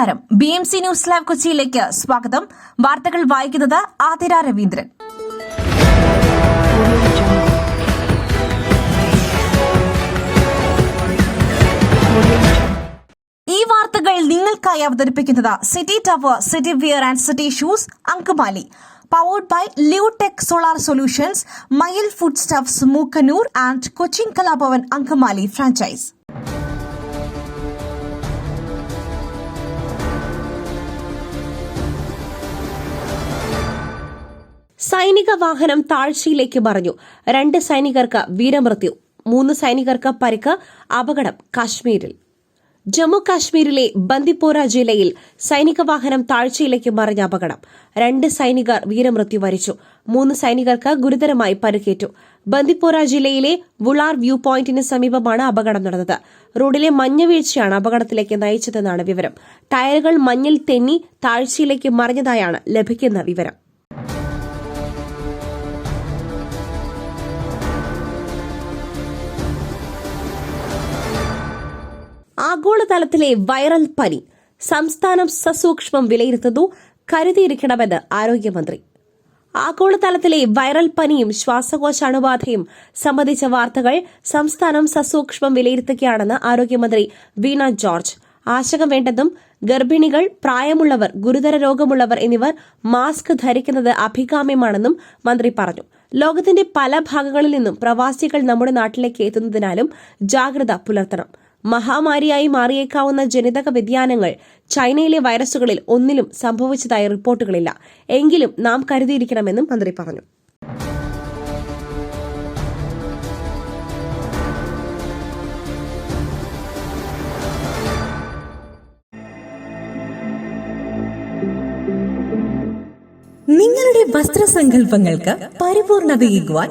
നമസ്കാരം. B M C news lab കൊച്ചിയിലേക്ക് സ്വാഗതം. വാർത്തകൾ വായിക്കുന്നത് ആതിര രവീന്ദ്രൻ. ഈ വാർത്തകൾ നിങ്ങൾക്കായി അവതരിപ്പിക്കുന്നത് city tower city wear and city shoes Angamaly. Powered by Leotech solar solutions Mayil food stuffs Mookkannoor and Cochin Kalabhavan Angamaly franchise സൈനിക വാഹനം താഴ്ചയിലേക്ക് മറിഞ്ഞു. രണ്ട് സൈനികർക്ക് വീരമൃത്യു. മൂന്ന് സൈനികർക്ക് പരിക്ക്. അപകടം കാശ്മീരിൽ. ജമ്മു കാശ്മീരിലെ ബന്ദിപ്പോര ജില്ലയിൽ സൈനിക വാഹനം താഴ്ചയിലേക്ക് മറിഞ്ഞ അപകടം. രണ്ട് സൈനികർ വീരമൃത്യു വരിച്ചു. മൂന്ന് സൈനികർക്ക് ഗുരുതരമായി പരിക്കേറ്റു. ബന്ദിപ്പോര ജില്ലയിലെ വുളാർ വ്യൂ പോയിന്റിന് സമീപമാണ് അപകടം നടന്നത്. റോഡിലെ മഞ്ഞവീഴ്ചയാണ് അപകടത്തിലേക്ക് നയിച്ചതെന്നാണ് വിവരം. ടയറുകൾ മഞ്ഞിൽ തെന്നി താഴ്ചയിലേക്ക് മറിഞ്ഞതായാണ് ലഭിക്കുന്ന വിവരം. ആഗോളതലത്തിലെ വൈറൽ പനി സംസ്ഥാനം സസൂക്ഷ്മം വിലയിരുത്തുന്നു കരുതിയിരിക്കണമെന്ന് ആരോഗ്യമന്ത്രി. ആഗോളതലത്തിലെ വൈറൽ പനിയും ശ്വാസകോശ അണുബാധയും സംബന്ധിച്ച വാർത്തകൾ സംസ്ഥാനം സസൂക്ഷ്മം വിലയിരുത്തുകയാണെന്ന് ആരോഗ്യമന്ത്രി വീണ ജോർജ്. ആശങ്ക വേണ്ടെന്നും ഗർഭിണികൾ പ്രായമുള്ളവർ ഗുരുതര രോഗമുള്ളവർ എന്നിവർ മാസ്ക് ധരിക്കുന്നത് അഭികാമ്യമാണെന്നും മന്ത്രി പറഞ്ഞു. ലോകത്തിന്റെ പല ഭാഗങ്ങളിൽ നിന്നും പ്രവാസികൾ നമ്മുടെ നാട്ടിലേക്ക് എത്തുന്നതിനാലും ജാഗ്രത പുലർത്തണം. മഹാമാരിയായി മാറിയേക്കാവുന്ന ജനിതക വ്യതിയാനങ്ങൾ ചൈനയിലെ വൈറസുകളിൽ ഒന്നിലും സംഭവിച്ചതായി റിപ്പോർട്ടുകളില്ല. എങ്കിലും നാം കരുതിയിരിക്കണമെന്നും മന്ത്രി പറഞ്ഞു. നിങ്ങളുടെ വസ്ത്രസങ്കല്പങ്ങൾക്ക് പരിപൂർണതയേകുവാൻ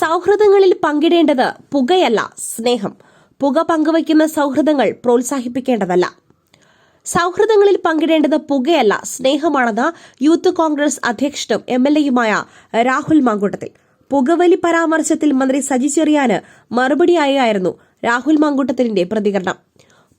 സൗഹൃദങ്ങളിൽ പങ്കിടേണ്ടത് പുകയല്ല സ്നേഹം. പുക പങ്കുവയ്ക്കുന്ന സൗഹൃദങ്ങൾ പ്രോത്സാഹിപ്പിക്കേണ്ടതല്ല. സൗഹൃദങ്ങളിൽ പങ്കിടേണ്ടത് പുകയല്ല സ്നേഹമാണെന്ന് യൂത്ത് കോൺഗ്രസ് അധ്യക്ഷനും എം എൽ എയുമായ രാഹുൽ മാങ്കൂട്ടത്തിൽ. പുകവലി പരാമർശത്തിൽ മന്ത്രി സജി ചെറിയാന് മറുപടിയായായിരുന്നു രാഹുൽ മാങ്കൂട്ടത്തിന്റെ പ്രതികരണം.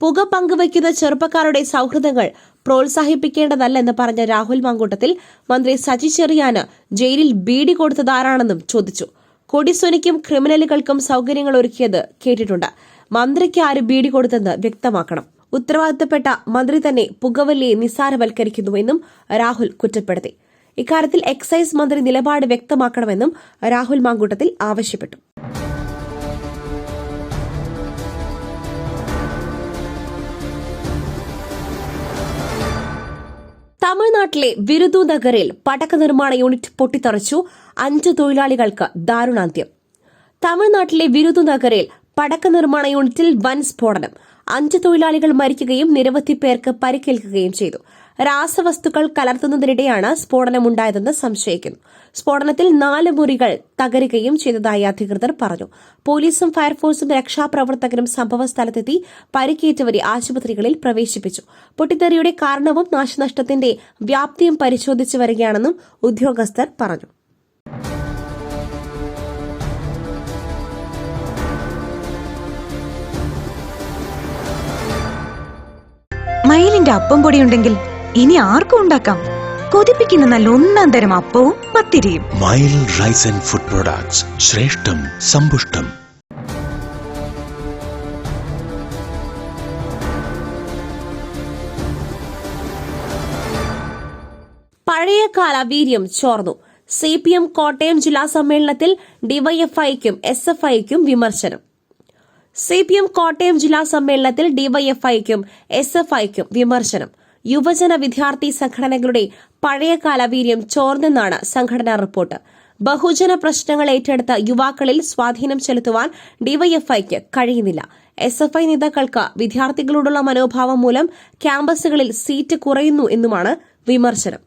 പുക പങ്കുവയ്ക്കുന്ന ചെറുപ്പക്കാരുടെ സൗഹൃദങ്ങൾ പ്രോത്സാഹിപ്പിക്കേണ്ടതല്ലെന്ന് പറഞ്ഞ രാഹുൽ മാങ്കൂട്ടത്തിൽ മന്ത്രി സജി ചെറിയാന് ജയിലിൽ ബീഡി കൊടുത്തതാരാണെന്നും ചോദിച്ചു. കൊടിസ്വനിക്കും ക്രിമിനലുകൾക്കും സൗകര്യങ്ങൾ ഒരുക്കിയത് കേട്ടിട്ടുണ്ട്. മന്ത്രിക്ക് ആര് ബീഡി കൊടുത്തെന്ന് വ്യക്തമാക്കണം. ഉത്തരവാദിത്തപ്പെട്ട മന്ത്രി തന്നെ പുകവലിയെ നിസ്സാരവൽക്കരിക്കുന്നുവെന്നും രാഹുൽ കുറ്റപ്പെടുത്തി. ഇക്കാര്യത്തിൽ എക്സൈസ് മന്ത്രി നിലപാട് വ്യക്തമാക്കണമെന്നും രാഹുൽ മാങ്കൂട്ടത്തിൽ ആവശ്യപ്പെട്ടു. തമിഴ്നാട്ടിലെ വിരുദു നഗറിൽ പടക്ക നിർമ്മാണ യൂണിറ്റ് പൊട്ടിത്തെറിച്ചു അഞ്ച് തൊഴിലാളികൾക്ക് ദാരുണാന്ത്യം. തമിഴ്നാട്ടിലെ വിരുദു നഗറിൽ പടക്ക നിർമ്മാണ യൂണിറ്റിൽ വൻ സ്ഫോടനം. അഞ്ച് തൊഴിലാളികൾ മരിക്കുകയും നിരവധി പേർക്ക് പരിക്കേൽക്കുകയും ചെയ്തു. രാസവസ്തുക്കൾ കലർത്തുന്നതിനിടെയാണ് സ്ഫോടനമുണ്ടായതെന്ന് സംശയിക്കുന്നു. സ്ഫോടനത്തിൽ നാല് മുറികൾ തകരുകയും ചെയ്തതായി അധികൃതർ പറഞ്ഞു. പോലീസും ഫയർഫോഴ്സും രക്ഷാപ്രവർത്തകരും സംഭവസ്ഥലത്തെത്തി പരിക്കേറ്റവരെ ആശുപത്രികളിൽ പ്രവേശിപ്പിച്ചു. പൊട്ടിത്തെറിയുടെ കാരണവും നാശനഷ്ടത്തിന്റെ വ്യാപ്തിയും പരിശോധിച്ചു വരികയാണെന്നും ഉദ്യോഗസ്ഥർ പറഞ്ഞു. മയിലിന്റെ അപ്പം പൊടിയുണ്ടെങ്കിൽ ഇനി ആർക്കും ഉണ്ടാക്കാം. കൊതിപ്പിക്കുന്ന നല്ല ഒന്നാം തരം അപ്പവും പത്തിരിയും. Mayil rice and food products ശ്രേഷ്ഠം സമ്പുഷ്ടം. പഴയകാല വീര്യം ചോർന്നു. സി പി എം കോട്ടയം ജില്ലാ സമ്മേളനത്തിൽ ഡിവൈഎഫ്ഐക്കും എസ് എഫ് ഐക്കും വിമർശനം. സി പി എം കോട്ടയം ജില്ലാ സമ്മേളനത്തിൽ ഡിവൈഎഫ്ഐക്കും എസ് എഫ് ഐക്കും വിമർശനം. യുവജന വിദ്യാർത്ഥി സംഘടനകളുടെ പഴയകാല വീര്യം ചോർന്നെന്നാണ് സംഘടനാ റിപ്പോർട്ട്. ബഹുജന പ്രശ്നങ്ങൾ ഏറ്റെടുത്ത യുവാക്കളിൽ സ്വാധീനം ചെലുത്തുവാൻ ഡിവൈഎഫ്ഐക്ക് കഴിയുന്നില്ല. എസ് എഫ് ഐ നേതാക്കൾക്ക് വിദ്യാർത്ഥികളോടുള്ള മനോഭാവം മൂലം ക്യാമ്പസുകളിൽ സീറ്റ് കുറയുന്നു എന്നുമാണ് വിമർശനം.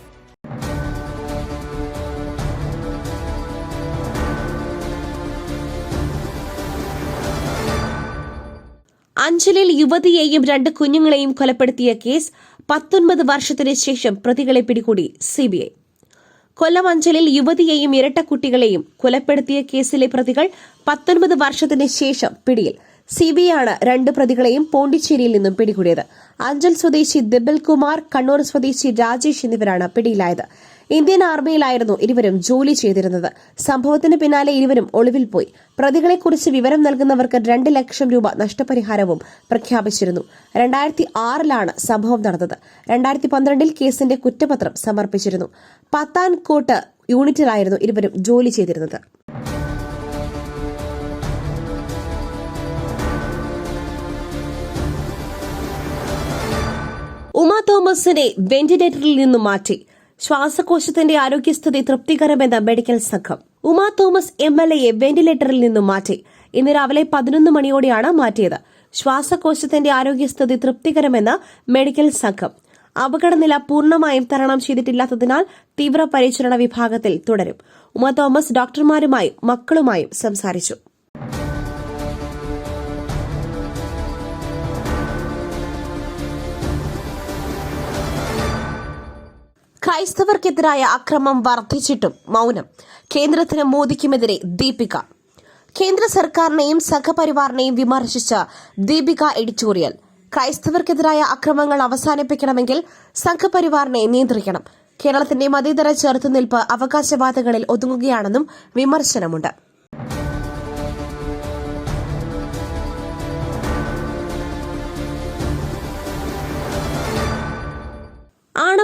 അഞ്ചലിൽ യുവതിയെയും രണ്ട് കുഞ്ഞുങ്ങളെയും കൊലപ്പെടുത്തിയ കേസ് പത്തൊൻപത് വർഷത്തിന് ശേഷം പ്രതികളെ പിടികൂടി സിബിഐ. കൊല്ലം അഞ്ചലിൽ യുവതിയെയും ഇരട്ട കുട്ടികളെയും കൊലപ്പെടുത്തിയ കേസിലെ പ്രതികൾ പത്തൊൻപത് വർഷത്തിന് ശേഷം പിടിയിൽ. സിബിഐ ആണ് രണ്ട് പ്രതികളെയും പോണ്ടിച്ചേരിയിൽ നിന്നും പിടികൂടിയത്. അഞ്ചൽ സ്വദേശി ദിബൽ കുമാർ കണ്ണൂർ സ്വദേശി രാജേഷ് എന്നിവരാണ് പിടിയിലായത്. ഇന്ത്യൻ ആർമിയിലായിരുന്നു ഇരുവരും ജോലി ചെയ്തിരുന്നത്. സംഭവത്തിന് പിന്നാലെ ഇരുവരും ഒളിവിൽ പോയി. പ്രതികളെക്കുറിച്ച് വിവരം നൽകുന്നവർക്ക് രണ്ട് ലക്ഷം രൂപ നഷ്ടപരിഹാരവും പ്രഖ്യാപിച്ചിരുന്നു. രണ്ടായിരത്തി ആറിലാണ് സംഭവം നടന്നത്. രണ്ടായിരത്തി പന്ത്രണ്ടിൽ കേസിന്റെ കുറ്റപത്രം സമർപ്പിച്ചിരുന്നു. പത്താൻകോട്ട് യൂണിറ്റിലായിരുന്നു ഇരുവരും ജോലി ചെയ്തിരുന്നത്. ഉമ തോമസിനെ വെന്റിലേറ്ററിൽ നിന്നും മാറ്റി. ശ്വാസകോശത്തിന്റെ ആരോഗ്യസ്ഥിതി തൃപ്തികരമെന്ന് മെഡിക്കൽ സംഘം. ഉമ തോമസ് എം എൽ എയെ വെന്റിലേറ്ററിൽ നിന്നും മാറ്റി. ഇന്ന് രാവിലെ പതിനൊന്ന് മണിയോടെയാണ് മാറ്റിയത്. ശ്വാസകോശത്തിന്റെ ആരോഗ്യസ്ഥിതി തൃപ്തികരമെന്ന് മെഡിക്കൽ സംഘം. അപകടനില പൂർണമായും തരണം ചെയ്തിട്ടില്ലാത്തതിനാൽ തീവ്രപരിചരണ വിഭാഗത്തിൽ തുടരും. ഉമ തോമസ് ഡോക്ടർമാരുമായും മക്കളുമായും സംസാരിച്ചു. ക്രൈസ്തവർക്കെതിരായ അക്രമം വർദ്ധിച്ചിട്ടും മൗനം. കേന്ദ്രത്തിന് മോദിക്കുമെതിരെ ദീപിക. കേന്ദ്ര സർക്കാരിനെയും സംഘപരിവാറിനെയും വിമർശിച്ച ദീപിക എഡിറ്റോറിയൽ. ക്രൈസ്തവർക്കെതിരായ അക്രമങ്ങൾ അവസാനിപ്പിക്കണമെങ്കിൽ സംഘപരിവാറിനെ നിയന്ത്രിക്കണം. കേരളത്തിന്റെ മതേതര ചെറുത്തുനിൽപ്പ് അവകാശവാദങ്ങളിൽ ഒതുങ്ങുകയാണെന്നും വിമർശനമുണ്ട്.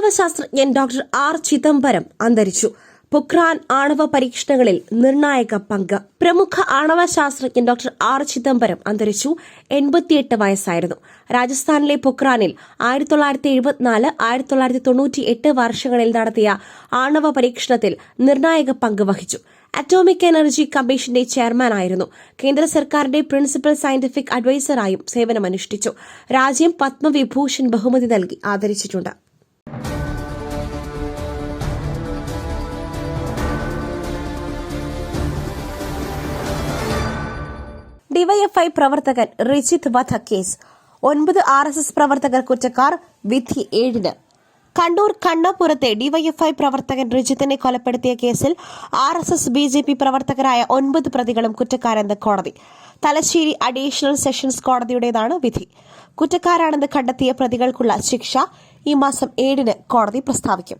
ആണവശാസ്ത്രജ്ഞൻ ഡോക്ടർ ആർ ചിദംബരം അന്തരിച്ചു. പൊഖ്രാൻ ആണവ പരീക്ഷണങ്ങളിൽ നിർണായക പങ്ക്. പ്രമുഖ ആണവ ശാസ്ത്രജ്ഞൻ ഡോക്ടർ ആർ ചിദംബരം അന്തരിച്ചു. എൺപത്തിയെട്ട് വയസ്സായിരുന്നു. രാജസ്ഥാനിലെ പൊഖ്രാനിൽ ആയിരത്തി തൊള്ളായിരത്തി എഴുപത്തിനാല് ആയിരത്തി തൊള്ളായിരത്തി തൊണ്ണൂറ്റി എട്ട് വർഷങ്ങളിൽ നടത്തിയ ആണവ പരീക്ഷണത്തിൽ നിർണായക പങ്ക് വഹിച്ചു. അറ്റോമിക് എനർജി കമ്മീഷന്റെ ചെയർമാനായിരുന്നു കേന്ദ്ര സർക്കാരിന്റെ പ്രിൻസിപ്പൽ സയന്റിഫിക് അഡ്വൈസറായും സേവനമനുഷ്ഠിച്ചു. രാജ്യം പത്മവിഭൂഷൺ ബഹുമതി നൽകി ആദരിച്ചിട്ടുണ്ട്. ഡിവൈഎഫ്ഐ പ്രവർത്തകൻ റിജിത്ത് വധക്കേസ്. ഒൻപത് ആർ എസ് എസ് പ്രവർത്തകർ കുറ്റക്കാർ വിധി ഏഴിന്. കണ്ണൂർ കണ്ണപുരത്തെ ഡിവൈഎഫ്ഐ പ്രവർത്തകൻ റിജിത്തിനെ കൊലപ്പെടുത്തിയ കേസിൽ R S S B J P പ്രവർത്തകരായ ഒൻപത് പ്രതികളും കുറ്റക്കാരെന്ന് കോടതി. തലശ്ശേരി അഡീഷണൽ സെഷൻസ് കോടതിയുടേതാണ് വിധി. കുറ്റക്കാരാണെന്ന് കണ്ടെത്തിയ പ്രതികൾക്കുള്ള ശിക്ഷ ഈ മാസം ഏഴിന് കോടതി പ്രസ്താവിക്കും.